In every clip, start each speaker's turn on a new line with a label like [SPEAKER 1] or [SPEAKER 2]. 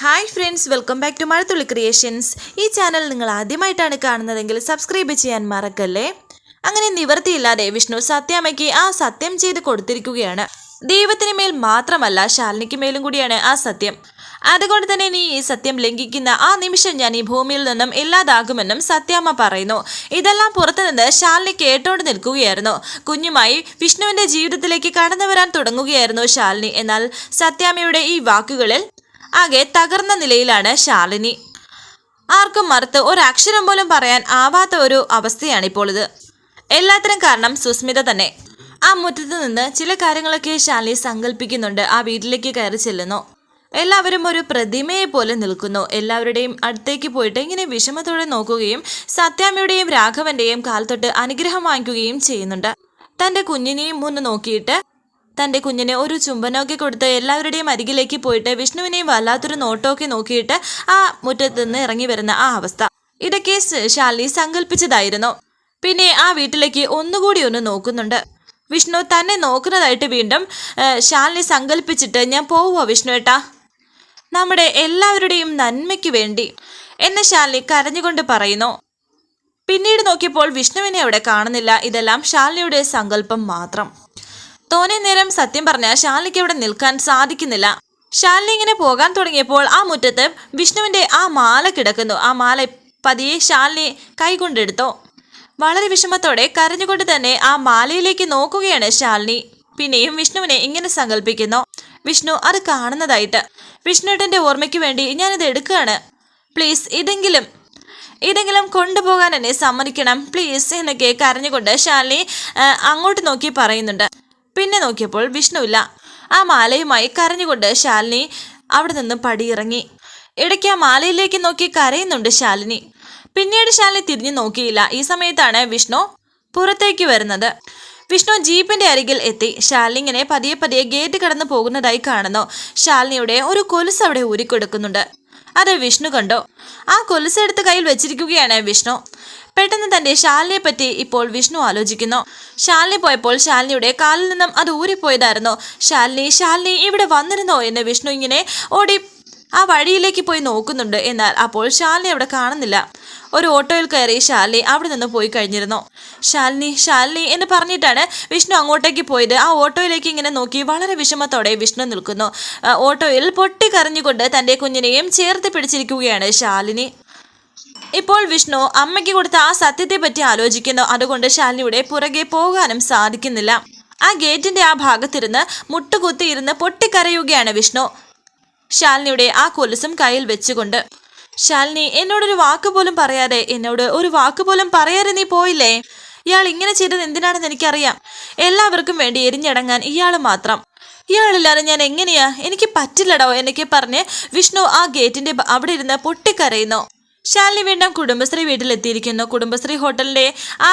[SPEAKER 1] Hi friends welcome back to Mazhathulli creations ഈ channel നിങ്ങൾ ആദ്യമായിട്ടാണ് കാണുന്നതെങ്കിൽ സബ്സ്ക്രൈബ് ചെയ്യാൻ മറക്കല്ലേ? അങ്ങനെ നിവർത്തിയില്ലാതെ വിഷ്ണു സത്യാമ്മയ്ക്ക് ആ സത്യം ചെയ്ത് കൊടുത്തിരിക്കുകയാണ്. ദൈവത്തിന് മേൽ മാത്രമല്ല ശാലിനിക്ക് മേലും കൂടിയാണ് ആ സത്യം. അതുകൊണ്ട് തന്നെ നീ ഈ സത്യം ലംഘിക്കുന്ന ആ നിമിഷം ഞാൻ ഈ ഭൂമിയിൽ നിന്നും ഇല്ലാതാകുമെന്നും സത്യാമ്മ പറയുന്നു. ഇതെല്ലാം പുറത്തുനിന്ന് ശാലിനി കേട്ടോണ്ട് നിൽക്കുകയായിരുന്നു. കുഞ്ഞുമായി വിഷ്ണുവിന്റെ ജീവിതത്തിലേക്ക് കടന്നു വരാൻ തുടങ്ങുകയായിരുന്നു ശാലിനി. എന്നാൽ സത്യാമ്മയുടെ ഈ വാക്കുകളിൽ ആകെ തകർന്ന നിലയിലാണ് ശാലിനി. ആർക്കും മറുത്ത് ഒരക്ഷരം പോലും പറയാൻ ആവാത്ത ഒരു അവസ്ഥയാണ് ഇപ്പോൾ ഇത് എല്ലാത്തിനും കാരണം സുസ്മിത തന്നെ. ആ മുറ്റത്ത് നിന്ന് ചില കാര്യങ്ങളൊക്കെ ശാലിനി സങ്കല്പിക്കുന്നുണ്ട് ആ വീട്ടിലേക്ക് കയറി ചെല്ലുന്നു. എല്ലാവരും ഒരു പ്രതിമയെ പോലെ നിൽക്കുന്നു. എല്ലാവരുടെയും അടുത്തേക്ക് പോയിട്ട് ഇങ്ങനെ വിഷമത്തോടെ നോക്കുകയും സത്യാമ്മയുടെയും രാഘവന്റെയും കാൽ തൊട്ട് അനുഗ്രഹം വാങ്ങിക്കുകയും ചെയ്യുന്നുണ്ട്. തന്റെ കുഞ്ഞിനെയും മുന്ന് നോക്കിയിട്ട് തന്റെ കുഞ്ഞിനെ ഒരു ചുംബനമൊക്കെ കൊടുത്ത് എല്ലാവരുടെയും അരികിലേക്ക് പോയിട്ട് വിഷ്ണുവിനെയും വല്ലാത്തൊരു നോട്ടമൊക്കെ നോക്കിയിട്ട് ആ മുറ്റത്ത് നിന്ന് ഇറങ്ങി വരുന്ന ആ അവസ്ഥ. ശാലി ശാലിനി സങ്കല്പിച്ചതായിരുന്നു. പിന്നെ ആ വീട്ടിലേക്ക് ഒന്നുകൂടി ഒന്ന് നോക്കുന്നുണ്ട്. വിഷ്ണു തന്നെ നോക്കുന്നതായിട്ട് വീണ്ടും ശാലിനി സങ്കല്പിച്ചിട്ട് ഞാൻ പോവുമോ വിഷ്ണു ഏട്ടാ നമ്മുടെ എല്ലാവരുടെയും നന്മയ്ക്ക് വേണ്ടി എന്ന് ശാലിനി കരഞ്ഞുകൊണ്ട് പറയുന്നു. പിന്നീട് നോക്കിയപ്പോൾ വിഷ്ണുവിനെ അവിടെ കാണുന്നില്ല. ഇതെല്ലാം ശാലിനിയുടെ സങ്കല്പം മാത്രം. തോനെ നേരം സത്യം പറഞ്ഞ ശാലിക്ക് ഇവിടെ നിൽക്കാൻ സാധിക്കുന്നില്ല. ശാലിനി ഇങ്ങനെ പോകാൻ തുടങ്ങിയപ്പോൾ ആ മുറ്റത്ത് വിഷ്ണുവിന്റെ ആ മാല കിടക്കുന്നു. ആ മാല പതിയെ ശാലിനി കൈകൊണ്ടെടുത്തു. വളരെ വിഷമത്തോടെ കരഞ്ഞുകൊണ്ട് തന്നെ ആ മാലയിലേക്ക് നോക്കുകയാണ് ശാലിനി പിന്നെയും വിഷ്ണുവിനെ ഇങ്ങനെ സങ്കല്പിക്കുന്നു. വിഷ്ണു അത് കാണുന്നതായിട്ട്. വിഷ്ണുട്ടന്റെ ഓർമ്മയ്ക്ക് വേണ്ടി ഞാനിത് എടുക്കുകയാണ്. പ്ലീസ് ഇതെങ്കിലും ഇതെങ്കിലും കൊണ്ടുപോകാൻ എന്നെ സമ്മതിക്കണം. പ്ലീസ് എന്നൊക്കെ കരഞ്ഞുകൊണ്ട് ശാലിനി അങ്ങോട്ട് നോക്കി പറയുന്നുണ്ട്. പിന്നെ നോക്കിയപ്പോൾ വിഷ്ണുവില്ല ആ മാലയുമായി കരഞ്ഞുകൊണ്ട് ശാലിനി അവിടെ നിന്ന് പടിയിറങ്ങി. ഇടയ്ക്ക് ആ മാലയിലേക്ക് നോക്കി കരയുന്നുണ്ട് ശാലിനി. പിന്നീട് ശാലിനി തിരിഞ്ഞു നോക്കിയില്ല. ഈ സമയത്താണ് വിഷ്ണു പുറത്തേക്ക് വരുന്നത്. വിഷ്ണു ജീപ്പിന്റെ അരികിൽ എത്തി. ശാലിനി ഇങ്ങനെ പതിയെ പതിയെ ഗേറ്റ് കടന്നു പോകുന്നതായി കാണുന്നു. ശാലിനിയുടെ ഒരു കൊലുസ് അവിടെ ഊരിക്കൊടുക്കുന്നുണ്ട്. അത് വിഷ്ണു കണ്ടോ. ആ കൊലുസ് എടുത്ത് കയ്യിൽ വെച്ചിരിക്കുകയാണ് വിഷ്ണു. പെട്ടെന്ന് തന്റെ ശാലിനിയെ പറ്റി ഇപ്പോൾ വിഷ്ണു ആലോചിക്കുന്നു. ശാലിനി പോയപ്പോൾ ശാലിനിയുടെ കാലിൽ നിന്നും അത് ഊരിപ്പോയതായിരുന്നു. ശാലിനി ശാലിനി ഇവിടെ വന്നിരുന്നോ എന്ന് വിഷ്ണു ഇങ്ങനെ ഓടി ആ വഴിയിലേക്ക് പോയി നോക്കുന്നുണ്ട് എന്നാൽ അപ്പോൾ ശാലിനി അവിടെ കാണുന്നില്ല. ഒരു ഓട്ടോയിൽ കയറി ശാലിനി അവിടെ നിന്ന് പോയി കഴിഞ്ഞിരുന്നു. ശാലിനി ശാലിനി എന്ന് പറഞ്ഞിട്ടാണ് വിഷ്ണു അങ്ങോട്ടേക്ക് പോയത്. ആ ഓട്ടോയിലേക്ക് ഇങ്ങനെ നോക്കി വളരെ വിഷമത്തോടെ വിഷ്ണു നിൽക്കുന്നു. ഓട്ടോയിൽ പൊട്ടിക്കരഞ്ഞുകൊണ്ട് തന്റെ കുഞ്ഞിനെയും ചേർത്ത് പിടിച്ചിരിക്കുകയാണ് ശാലിനി. ഇപ്പോൾ വിഷ്ണു അമ്മയ്ക്ക് കൊടുത്ത ആ സത്യത്തെ പറ്റി ആലോചിക്കുന്നു. അതുകൊണ്ട് ശാലിനിയുടെ പുറകെ പോകാനും സാധിക്കുന്നില്ല. ആ ഗേറ്റിന്റെ ആ ഭാഗത്തിരുന്ന് മുട്ടുകുത്തി ഇരുന്ന് പൊട്ടിക്കരയുകയാണ് വിഷ്ണു. ശാലിനിയുടെ ആ കൊലുസും കയ്യിൽ വെച്ചുകൊണ്ട് ശാലിനി എന്നോടൊരു വാക്ക് പോലും പറയാതെ എന്നോട് ഒരു വാക്ക് പോലും പറയാതെ നീ പോയില്ലേ? ഇയാൾ ഇങ്ങനെ ചെയ്തത് എന്തിനാണെന്ന് എനിക്കറിയാം. എല്ലാവർക്കും വേണ്ടി എരിഞ്ഞടങ്ങാൻ ഇയാൾ മാത്രം. ഇയാളില്ലാതെ ഞാൻ എങ്ങനെയാ? എനിക്ക് പറ്റില്ലടോ എന്നൊക്കെ പറഞ്ഞ് വിഷ്ണു ആ ഗേറ്റിന്റെ അവിടെ ഇരുന്ന് പൊട്ടിക്കരയുന്നു. ശാലിനി വീണ്ടും കുടുംബശ്രീ വീട്ടിലെത്തിയിരിക്കുന്നു. കുടുംബശ്രീ ഹോട്ടലിന്റെ ആ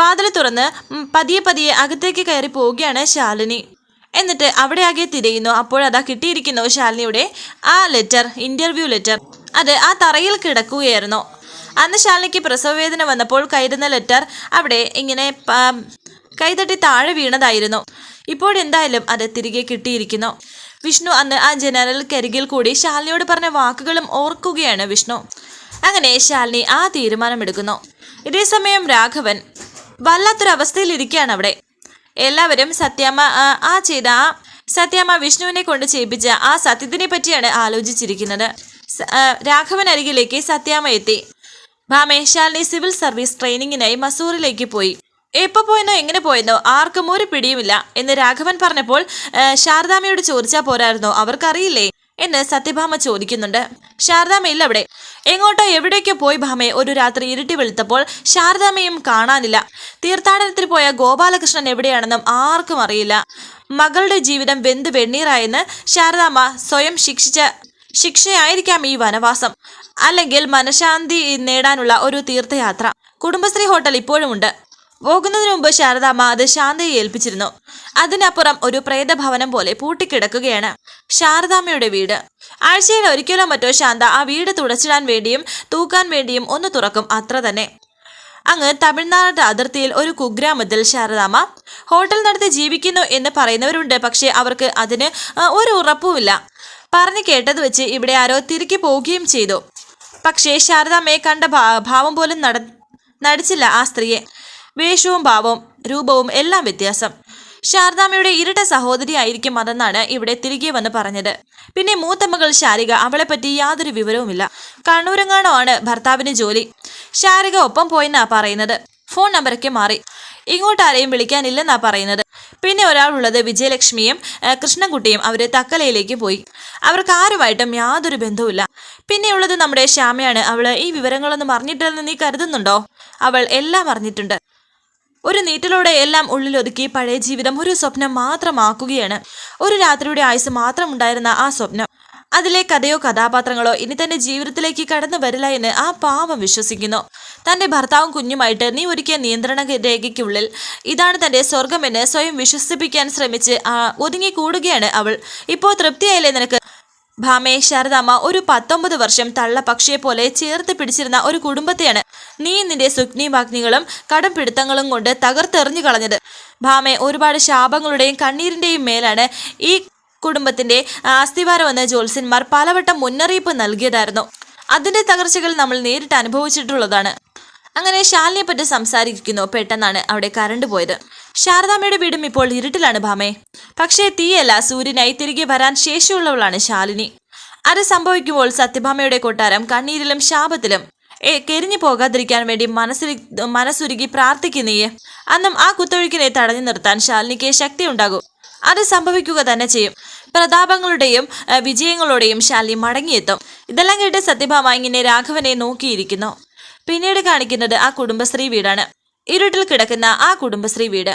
[SPEAKER 1] വാതിൽ തുറന്ന് പതിയെ പതിയെ അകത്തേക്ക് കയറി പോവുകയാണ് ശാലിനി. എന്നിട്ട് അവിടെ ആകെ തിരയുന്നു. അപ്പോഴതാ കിട്ടിയിരിക്കുന്നു ശാലിനിയുടെ ആ ലെറ്റർ ഇന്റർവ്യൂ ലെറ്റർ. അത് ആ തറയിൽ കിടക്കുകയായിരുന്നു. അന്ന് ശാലിനിക്ക് പ്രസവവേദന വന്നപ്പോൾ കയറുന്ന ലെറ്റർ അവിടെ ഇങ്ങനെ കൈതട്ടി താഴെ വീണതായിരുന്നു. ഇപ്പോഴെന്തായാലും അത് തിരികെ കിട്ടിയിരിക്കുന്നു. വിഷ്ണു അന്ന് ആ ജനറൽക്കരികിൽ കൂടി ശാലിനിയോട് പറഞ്ഞ വാക്കുകളും ഓർക്കുകയാണ് വിഷ്ണു. അങ്ങനെ ശാലിനി ആ തീരുമാനമെടുക്കുന്നു. ഇതേസമയം രാഘവൻ വല്ലാത്തൊരവസ്ഥയിലിരിക്കുകയാണ് അവിടെ. എല്ലാവരും സത്യാമ്മ ആ, ചെയ്ത ആ സത്യാമ്മ വിഷ്ണുവിനെ കൊണ്ട് ചെയ്യിപ്പിച്ച ആ സത്യത്തിനെ പറ്റിയാണ് ആലോചിച്ചിരിക്കുന്നത്. രാഘവൻ അരികിലേക്ക് സത്യാമ്മ എത്തി. ഭാമേ ശാലിനി സിവിൽ സർവീസ് ട്രെയിനിങ്ങിനായി മസൂറിലേക്ക് പോയി. എപ്പോ പോയെന്നോ എങ്ങനെ പോയെന്നോ ആർക്കും ഒരു പിടിയുമില്ല എന്ന് രാഘവൻ പറഞ്ഞപ്പോൾ ശാരദാമയോട് ചോദിച്ചാൽ പോരായിരുന്നോ? അവർക്കറിയില്ലേ? എന്ന് സത്യഭാമ ചോദിക്കുന്നുണ്ട്. ശാരദാമ്മ ഇല്ല അവിടെ. എങ്ങോട്ടോ എവിടേക്കോ പോയി ഭാമയെ ഒരു രാത്രി ഇരുട്ടി വെളുത്തപ്പോൾ ശാരദാമ്മയും കാണാനില്ല. തീർത്ഥാടനത്തിൽ പോയ ഗോപാലകൃഷ്ണൻ എവിടെയാണെന്നും ആർക്കും അറിയില്ല. മകളുടെ ജീവിതം വെന്ത് വെണ്ണീറായെന്ന് ശാരദാമ്മ സ്വയം ശിക്ഷിച്ച ശിക്ഷയായിരിക്കാം ഈ വനവാസം. അല്ലെങ്കിൽ മനഃശാന്തി നേടാനുള്ള ഒരു തീർത്ഥയാത്ര. കുടുംബശ്രീ ഹോട്ടൽ ഇപ്പോഴുമുണ്ട്. പോകുന്നതിന് മുമ്പ് ശാരദാമ്മ അത് ശാന്തയെ ഏൽപ്പിച്ചിരുന്നു. അതിനപ്പുറം ഒരു പ്രേതഭവനം പോലെ പൂട്ടിക്കിടക്കുകയാണ് ശാരദാമ്മയുടെ വീട്. ആഴ്ചയിൽ ഒരിക്കലോ മറ്റോ ശാന്ത ആ വീട് തുടച്ചിടാൻ വേണ്ടിയും തൂക്കാൻ വേണ്ടിയും ഒന്ന് തുറക്കും അത്ര തന്നെ. അങ്ങ് തമിഴ്നാട് അതിർത്തിയിൽ ഒരു കുഗ്രാമത്തിൽ ശാരദാമ്മ ഹോട്ടൽ നടത്തി ജീവിക്കുന്നു എന്ന് പറയുന്നവരുണ്ട് പക്ഷേ അവർക്ക് അതിന് ഒരു ഉറപ്പുമില്ല. പറഞ്ഞു കേട്ടത് വെച്ച് ഇവിടെ ആരോ തിരികെ പോവുകയും ചെയ്തു. പക്ഷേ ശാരദാമ്മയെ കണ്ട ഭാവം പോലും നട നടിച്ചില്ല ആ സ്ത്രീയെ. വേഷവും ഭാവവും രൂപവും എല്ലാം വ്യത്യാസം. ശാരദാമ്മയുടെ ഇരട്ട സഹോദരി ആയിരിക്കും അതെന്നാണ് ഇവിടെ തിരികെ വന്ന് പറഞ്ഞത്. പിന്നെ മൂത്തമ്മകൾ ശാരിക അവളെപ്പറ്റി യാതൊരു വിവരവുമില്ല. കണ്ണൂരങ്ങാണോ ആണ് ഭർത്താവിന് ജോലി. ശാരിക ഒപ്പം പോയെന്നാ പറയുന്നത്. ഫോൺ നമ്പറൊക്കെ മാറി. ഇങ്ങോട്ട് ആരെയും വിളിക്കാനില്ലെന്നാ പറയുന്നത്. പിന്നെ ഒരാളുള്ളത് വിജയലക്ഷ്മിയും കൃഷ്ണൻകുട്ടിയും അവർ തക്കലയിലേക്ക് പോയി. അവർക്ക് ആരുമായിട്ടും യാതൊരു ബന്ധവുമില്ല. പിന്നെയുള്ളത് നമ്മുടെ ശ്യാമയാണ്. അവൾ ഈ വിവരങ്ങളൊന്നും അറിഞ്ഞിട്ടില്ലെന്ന് നീ കരുതുന്നുണ്ടോ? അവൾ എല്ലാം അറിഞ്ഞിട്ടുണ്ട്. ഒരു നീറ്റലോടെ എല്ലാം ഉള്ളിലൊതുക്കി പഴയ ജീവിതം ഒരു സ്വപ്നം മാത്രമാക്കുകയാണ്. ഒരു രാത്രിയുടെ ആയുസ് മാത്രം ഉണ്ടായിരുന്ന ആ സ്വപ്നം. അതിലെ കഥയോ കഥാപാത്രങ്ങളോ ഇനി തന്റെ ജീവിതത്തിലേക്ക് കടന്നു വരില്ല എന്ന് ആ പാവം വിശ്വസിക്കുന്നു. തന്റെ ഭർത്താവും കുഞ്ഞുമായിട്ട് നീ ഒരുക്കിയ നിയന്ത്രണ രേഖയ്ക്കുള്ളിൽ ഇതാണ് തന്റെ സ്വർഗമെന്ന് സ്വയം വിശ്വസിപ്പിക്കാൻ ശ്രമിച്ച് ആ ഒതുങ്ങിക്കൂടുകയാണ് അവൾ. ഇപ്പോൾ തൃപ്തിയായില്ലേ നിനക്ക്? ഭാമേ ശാരദാമ്മ ഒരു പത്തൊമ്പത് വർഷം തള്ള പക്ഷിയെ പോലെ ചേർത്ത് പിടിച്ചിരുന്ന ഒരു കുടുംബത്തെയാണ് നീ നിന്റെ സ്വപ്നീവാഗ്നികളും കടം പിടുത്തങ്ങളും കൊണ്ട് തകർത്തെറിഞ്ഞു കളഞ്ഞത്. ഭാമേ ഒരുപാട് ശാപങ്ങളുടെയും കണ്ണീരിന്റെയും മേലാണ് ഈ കുടുംബത്തിന്റെ ആസ്തിവാരമെന്ന് ജ്യോത്സ്യന്മാർ പലവട്ടം മുന്നറിയിപ്പ് നൽകിയതായിരുന്നു. അതിന്റെ തകർച്ചകൾ നമ്മൾ നേരിട്ട് അനുഭവിച്ചിട്ടുള്ളതാണ്. അങ്ങനെ ശാലിനെ പറ്റി സംസാരിക്കുന്നു. പെട്ടെന്നാണ് അവിടെ കറണ്ട് പോയത്. ശാരദാമ്മയുടെ വീടും ഇപ്പോൾ ഇരുട്ടിലാണ് ഭാമേ. പക്ഷേ തീയല്ല സൂര്യനായി തിരികെ വരാൻ ശേഷിയുള്ളവളാണ് ശാലിനി. അത് സംഭവിക്കുമ്പോൾ സത്യഭാമയുടെ കൊട്ടാരം കണ്ണീരിലും ശാപത്തിലും കെരിഞ്ഞു പോകാതിരിക്കാൻ വേണ്ടി മനസ്സിൽ മനസ്സുരുകി പ്രാർത്ഥിക്കുന്നേയേ. അന്നും ആ കുത്തൊഴുക്കിനെ തടഞ്ഞു നിർത്താൻ ശാലിനിക്ക് ശക്തി ഉണ്ടാകും അത് സംഭവിക്കുക തന്നെ ചെയ്യും. പ്രതാപങ്ങളുടെയും വിജയങ്ങളുടെയും ശാലിനി മടങ്ങിയെത്തും. ഇതെല്ലാം കേട്ട് സത്യഭാമ ഇങ്ങനെ രാഘവനെ നോക്കിയിരിക്കുന്നു. പിന്നീട് കാണിക്കുന്നത് ആ കുടുംബശ്രീ വീടാണ്. ഇരുട്ടിൽ കിടക്കുന്ന ആ കുടുംബശ്രീ വീട്.